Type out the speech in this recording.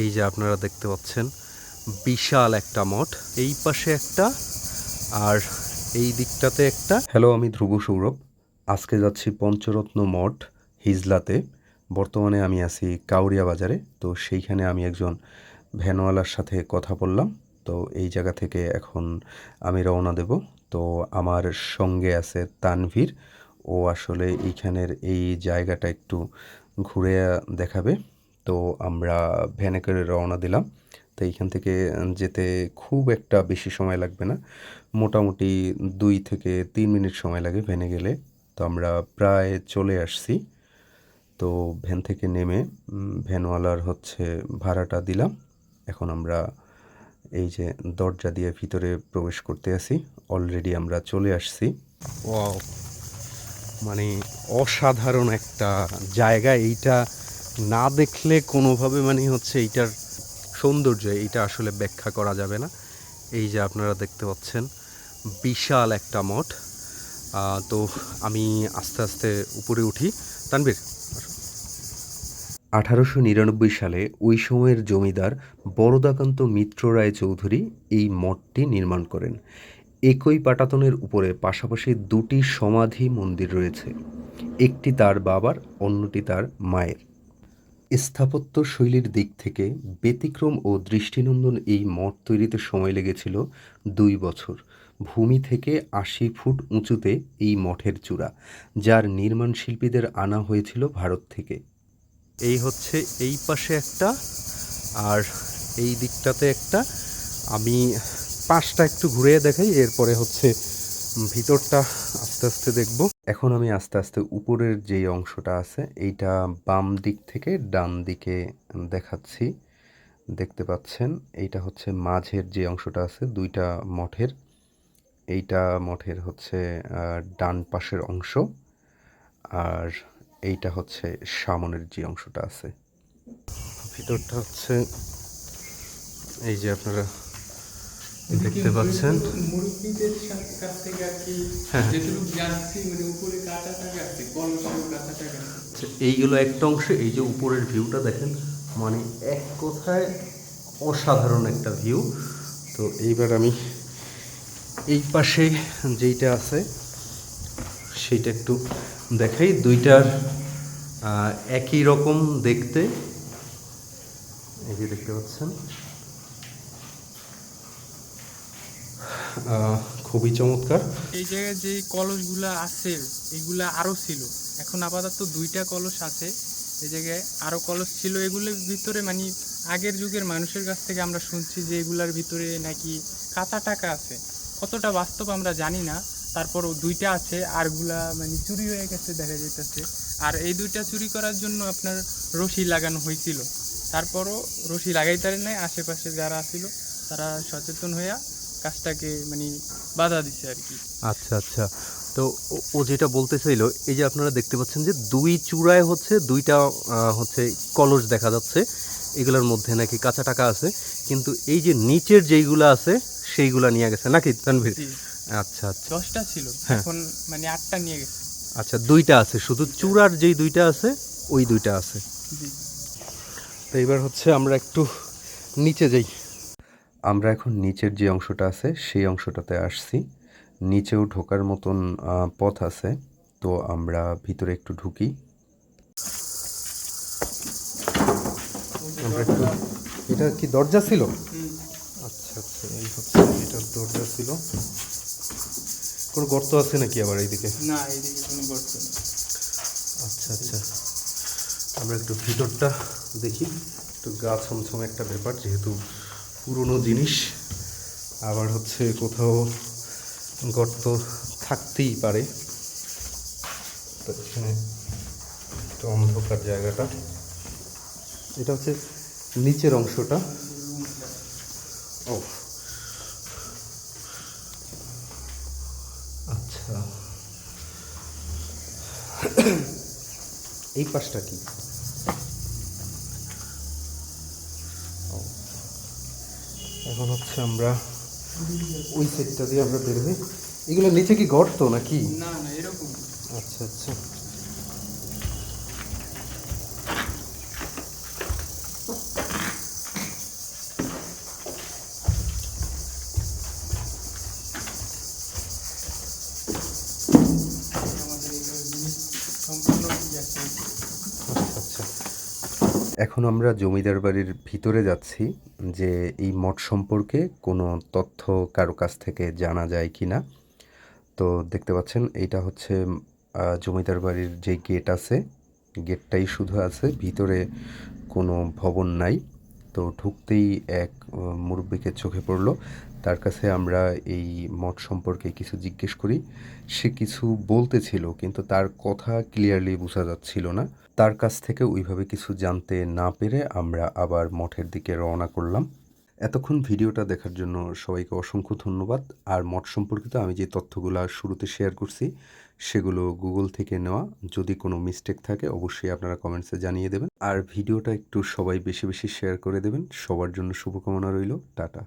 এই যে আপনারা দেখতে পাচ্ছেন, বিশাল একটা মঠ। এই পাশে একটা, আর এই দিকটাতে একটা। হ্যালো, আমি ধ্রুব সৌরভ। আজকে যাচ্ছি পঞ্চরত্ন মঠ, হিজলাতে। বর্তমানে আমি আছি কাউরিয়া বাজারে, তো সেইখানে আমি একজন ভ্যানওয়ালার সাথে কথা বললাম। তো এই জায়গা থেকে এখন আমি রওনা দেব। তো আমার সঙ্গে আছে তানভীর। ও আসলে এইখানের এই জায়গাটা একটু ঘুরে দেখাবে। তো আমরা ভ্যানে করে রওনা দিলাম। তো এইখান থেকে যেতে খুব একটা বেশি সময় লাগবে না। মোটামুটি দুই থেকে তিন মিনিট সময় লাগে ভ্যানে গেলে। তো আমরা প্রায় চলে আসছি। তো ভ্যান থেকে নেমে ভ্যানওয়ালার হচ্ছে ভাড়াটা দিলাম। এখন আমরা এই যে দরজা দিয়ে ভিতরে প্রবেশ করতে আসি অলরেডি আমরা চলে আসছি। মানে অসাধারণ একটা জায়গা। এইটা না দেখলে কোনোভাবে মানে হচ্ছে এইটার সৌন্দর্য, এইটা আসলে ব্যাখ্যা করা যাবে না। এই যে আপনারা দেখতে পাচ্ছেন, বিশাল একটা মঠ। তো আমি আস্তে আস্তে উপরে উঠি। তানবীর আঠারোশো নিরানব্বই সালে ওই সময়ের জমিদার বরদাকান্ত মিত্র রায় চৌধুরী এই মঠটি নির্মাণ করেন। একই পাটাতনের উপরে পাশাপাশি দুটি সমাধি মন্দির রয়েছে। একটি তার বাবার, অন্যটি তার মায়ের। স্থাপত্য শৈলীর দিক থেকে ব্যতিক্রম ও দৃষ্টিনন্দন এই মঠ তৈরিতে সময় লেগেছিল দুই বছর। ভূমি থেকে আশি ফুট উঁচুতে এই মঠের চূড়া, যার নির্মাণ শিল্পীদের আনা হয়েছিল ভারত থেকে। এই হচ্ছে এই পাশে একটা, আর এই দিকটাতে একটা। আমি পাশটা একটু ঘুরে দেখাই, এরপরে হচ্ছে ভিতরটা আস্তে আস্তে দেখব। এখন আমি আস্তে আস্তে উপরের যে অংশটা আছে, এইটা বাম দিক থেকে ডান দিকে দেখাচ্ছি। দেখতে পাচ্ছেন, এইটা হচ্ছে মাঝের যে অংশটা আছে, দুইটা মঠের। এইটা মঠের হচ্ছে ডান পাশের অংশ। আর এইটা হচ্ছে সামনের যে অংশটা আছে। ভিতরটা হচ্ছে, এই যে আপনারা দেখতে পাচ্ছেন। মুরব্বীদের হ্যাঁ। আচ্ছা, এইগুলো একটা অংশ এই যে উপরের ভিউটা দেখেন মানে এক কথায় অসাধারণ একটা ভিউ তো এইবার আমি এই পাশে যেইটা আছে সেইটা একটু দেখাই। দুইটার একই রকম দেখতে। এই যে দেখতে পাচ্ছেন। খুবই চমৎকার। এই জায়গায় যে কলসগুলা আছে, এগুলা আরও ছিল। এখন আপাতত দুইটা কলস আছে। এই জায়গায় আরও কলস ছিল। এগুলোর ভিতরে মানে আগের যুগের মানুষের কাছ থেকে আমরা শুনছি যে এগুলার ভিতরে নাকি কাঁচা টাকা আছে। কতটা বাস্তব আমরা জানি না। তারপরও দুইটা আছে। আরগুলা মানে চুরি হয়ে গেছে, দেখা যাইতেছে। আর এই দুইটা চুরি করার জন্য আপনার রশি লাগানো হয়েছিল তারপরও রশি লাগাইতে নাই, আশেপাশে যারা ছিল তারা সচেতন হইয়া কাজটাকে মানে বাধা দিছে আর কি। আচ্ছা আচ্ছা। তো ও- যেটা বলতে চাইলো এই যে আপনারা দেখতে পাচ্ছেন যে দুই চূড়ায় হচ্ছে দুইটা হচ্ছে কলস দেখা যাচ্ছে। এগুলোর মধ্যে নাকি কাঁচা টাকা আছে। কিন্তু এই যে নিচের যেইগুলো আছে সেইগুলা নিয়ে গেছে। নাকি তানভীর? আচ্ছা আচ্ছা। দশটা ছিল। হ্যাঁ। এখন মানে আটটা নিয়ে গেছে। আচ্ছা দুইটা আছে। শুধু চূড়ার যেই দুইটা আছে ওই দুইটা আছে। তো এবার হচ্ছে আমরা একটু নিচে যাই। আমরা এখন নিচের যে অংশটা আছে সেই অংশটাতে আসছি। নিচেও ঢোকার মতন পথ আছে। তো আমরা ভিতরে একটু ঢুকি। আমরা একটু এটা কি দরজা ছিল? আচ্ছা আচ্ছা এই হচ্ছে এটার দরজা ছিল। কোনো গর্ত আছে নাকি আবার এইদিকে? না এইদিকে কোনো গর্ত নেই। আচ্ছা আচ্ছা। আমরা একটু ভিতরটা দেখি। একটু গা ছমছম একটা ব্যাপার যেহেতু পুরনো জিনিস, আবার হচ্ছে কোথাও গর্ত থাকতেই পারে। একটু অন্ধকার জায়গাটা। এটা হচ্ছে নিচের অংশটা। ও আচ্ছা। এই পাশটা কি? এখন হচ্ছে আমরা ওই সেটটা দিয়ে আমরা বেরোবে। এগুলো নিচে কি গর্ত নাকি? আচ্ছা আচ্ছা। এখন আমরা জমিদার বাড়ির ভিতরে যাচ্ছি যে এই মঠ সম্পর্কে কোনো তথ্য কারও কাছ থেকে জানা যায় কি না। তো দেখতে পাচ্ছেন এইটা হচ্ছে জমিদার বাড়ির যে গেট আছে, গেটটাই শুধু আছে, ভিতরে কোনো ভবন নাই। তো ঢুকতেই এক মুরব্বীকে চোখে পড়ল। তার কাছে আমরা এই মঠ সম্পর্কে কিছু জিজ্ঞেস করি। সে কিছু বলতেছিল কিন্তু তার কথা ক্লিয়ারলি বোঝা যাচ্ছিল না। তার কাছ থেকে ওইভাবে কিছু জানতে না পেরে আমরা আবার মঠের দিকে রওনা করলাম। এতক্ষণ ভিডিওটা দেখার জন্য সবাইকে অসংখ্য ধন্যবাদ। আর মঠ সম্পর্কিত আমি যে তথ্যগুলো শুরুতে শেয়ার করছি, সেগুলো গুগল থেকে নেওয়া। যদি কোনো মিস্টেক থাকে, অবশ্যই আপনারা কমেন্টসে জানিয়ে দেবেন। আর ভিডিওটা একটু সবাই বেশি বেশি শেয়ার করে দেবেন। সবার জন্য শুভকামনা রইল। টাটা।